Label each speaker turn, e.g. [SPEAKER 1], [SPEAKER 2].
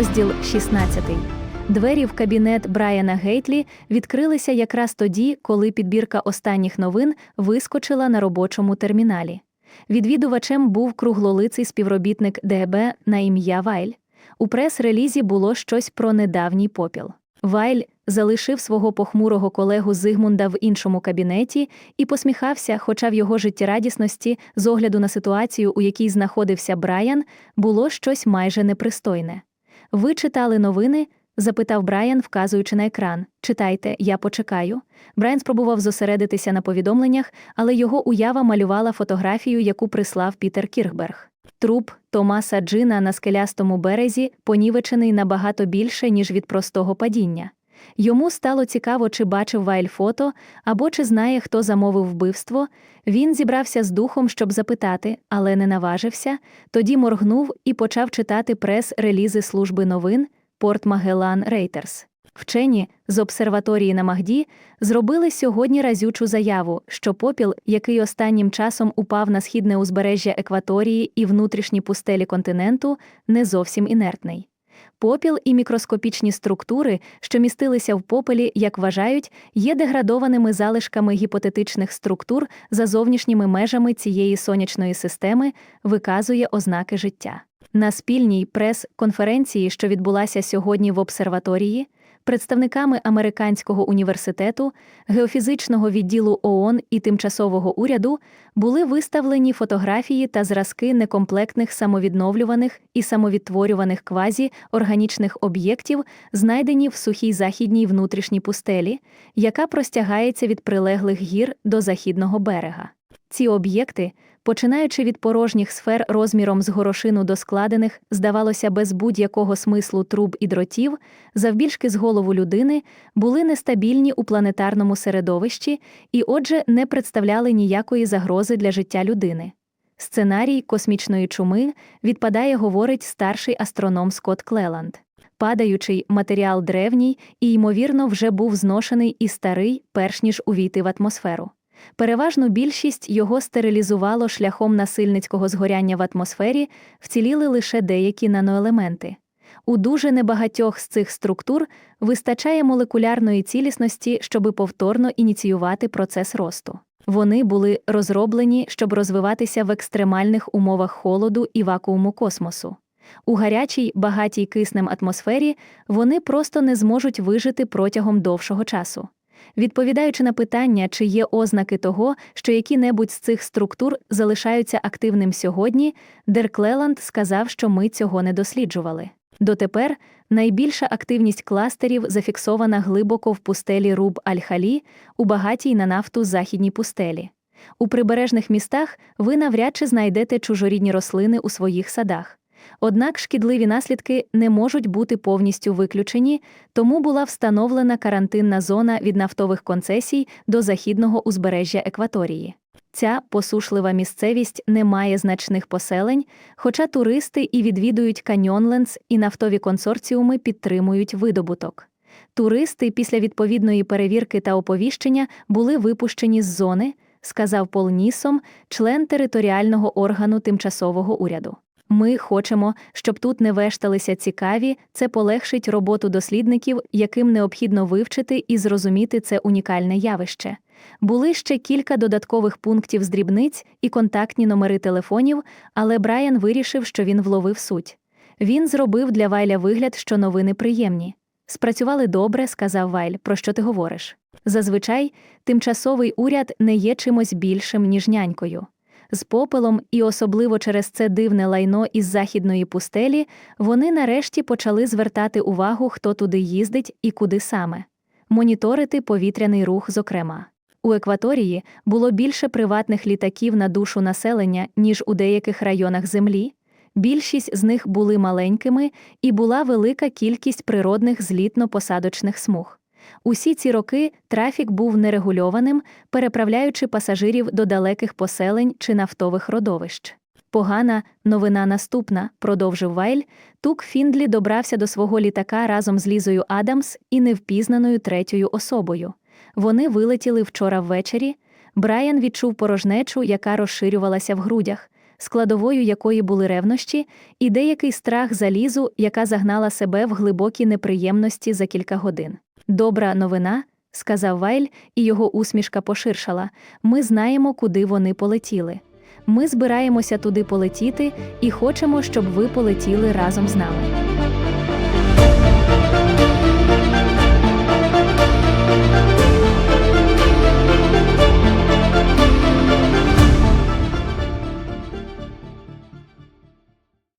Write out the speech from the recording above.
[SPEAKER 1] Розділ 16. Двері в кабінет Брайана Гейтлі відкрилися якраз тоді, коли підбірка останніх новин вискочила на робочому терміналі. Відвідувачем був круглолиций співробітник ДБ на ім'я Вайль. У прес-релізі було щось про недавній попіл. Вайль залишив свого похмурого колегу Зигмунда в іншому кабінеті і посміхався, хоча в його життєрадісності, з огляду на ситуацію, у якій знаходився Брайан, було щось майже непристойне. Ви читали новини? запитав Брайан, вказуючи на екран. Читайте, я почекаю. Брайан спробував зосередитися на повідомленнях, але його уява малювала фотографію, яку прислав Пітер Кірхберг. Труп Томаса Джина на скелястому березі понівечений набагато більше, ніж від простого падіння. Йому стало цікаво, чи бачив Вайль фото, або чи знає, хто замовив вбивство. Він зібрався з духом, щоб запитати, але не наважився, тоді моргнув і почав читати прес-релізи служби новин Порт Магеллан Рейтерс. Вчені з обсерваторії на Магді зробили сьогодні разючу заяву, що попіл, який останнім часом упав на східне узбережжя екваторії і внутрішні пустелі континенту, не зовсім інертний. Попіл і мікроскопічні структури, що містилися в попелі, як вважають, є деградованими залишками гіпотетичних структур за зовнішніми межами цієї сонячної системи, виказує ознаки життя. На спільній прес-конференції, що відбулася сьогодні в обсерваторії, представниками Американського університету, геофізичного відділу ООН і тимчасового уряду були виставлені фотографії та зразки некомплектних самовідновлюваних і самовідтворюваних квазі органічних об'єктів, знайдені в сухій західній внутрішній пустелі, яка простягається від прилеглих гір до західного берега. Ці об'єкти, починаючи від порожніх сфер розміром з горошину до складених, здавалося, без будь-якого смислу труб і дротів, завбільшки з голову людини, були нестабільні у планетарному середовищі і, отже, не представляли ніякої загрози для життя людини. Сценарій космічної чуми відпадає, говорить старший астроном Скотт Клеланд. Падаючий матеріал древній і, ймовірно, вже був зношений і старий, перш ніж увійти в атмосферу. Переважну більшість його стерилізувало шляхом насильницького згоряння в атмосфері, вціліли лише деякі наноелементи. У дуже небагатьох з цих структур вистачає молекулярної цілісності, щоби повторно ініціювати процес росту. Вони були розроблені, щоб розвиватися в екстремальних умовах холоду і вакууму космосу. У гарячій, багатій киснем атмосфері вони просто не зможуть вижити протягом довшого часу. Відповідаючи на питання, чи є ознаки того, що які-небудь з цих структур залишаються активним сьогодні, Дерклеланд сказав, що ми цього не досліджували. Дотепер найбільша активність кластерів зафіксована глибоко в пустелі Руб Аль-Халі, у багатій на нафту західній пустелі. У прибережних містах ви навряд чи знайдете чужорідні рослини у своїх садах. Однак шкідливі наслідки не можуть бути повністю виключені, тому була встановлена карантинна зона від нафтових концесій до західного узбережжя екваторії. Ця посушлива місцевість не має значних поселень, хоча туристи і відвідують каньйонленс і нафтові консорціуми підтримують видобуток. Туристи після відповідної перевірки та оповіщення були випущені з зони, сказав Пол Нісом, член територіального органу тимчасового уряду. Ми хочемо, щоб тут не вешталися цікаві, це полегшить роботу дослідників, яким необхідно вивчити і зрозуміти це унікальне явище. Були ще кілька додаткових пунктів з дрібниць і контактні номери телефонів, але Брайан вирішив, що він вловив суть. Він зробив для Вайля вигляд, що новини приємні. Спрацювали добре, сказав Вайль, про що ти говориш. Зазвичай, тимчасовий уряд не є чимось більшим, ніж нянькою з попелом, і особливо через це дивне лайно із західної пустелі, вони нарешті почали звертати увагу, хто туди їздить і куди саме, моніторити повітряний рух, зокрема. У екваторії було більше приватних літаків на душу населення, ніж у деяких районах землі. Більшість з них були маленькими, і була велика кількість природних злітно-посадочних смуг. Усі ці роки трафік був нерегульованим, переправляючи пасажирів до далеких поселень чи нафтових родовищ. Погана новина наступна, продовжив Вайль. Тук Фіндлі добрався до свого літака разом з Лізою Адамс і невпізнаною третьою особою. Вони вилетіли вчора ввечері. Брайан відчув порожнечу, яка розширювалася в грудях. складовою якої були ревнощі, і деякий страх за лізу, яка загнала себе в глибокі неприємності за кілька годин. Добра новина, сказав Вайль, і його усмішка поширшала. Ми знаємо, куди вони полетіли. Ми збираємося туди полетіти і хочемо, щоб ви полетіли разом з нами.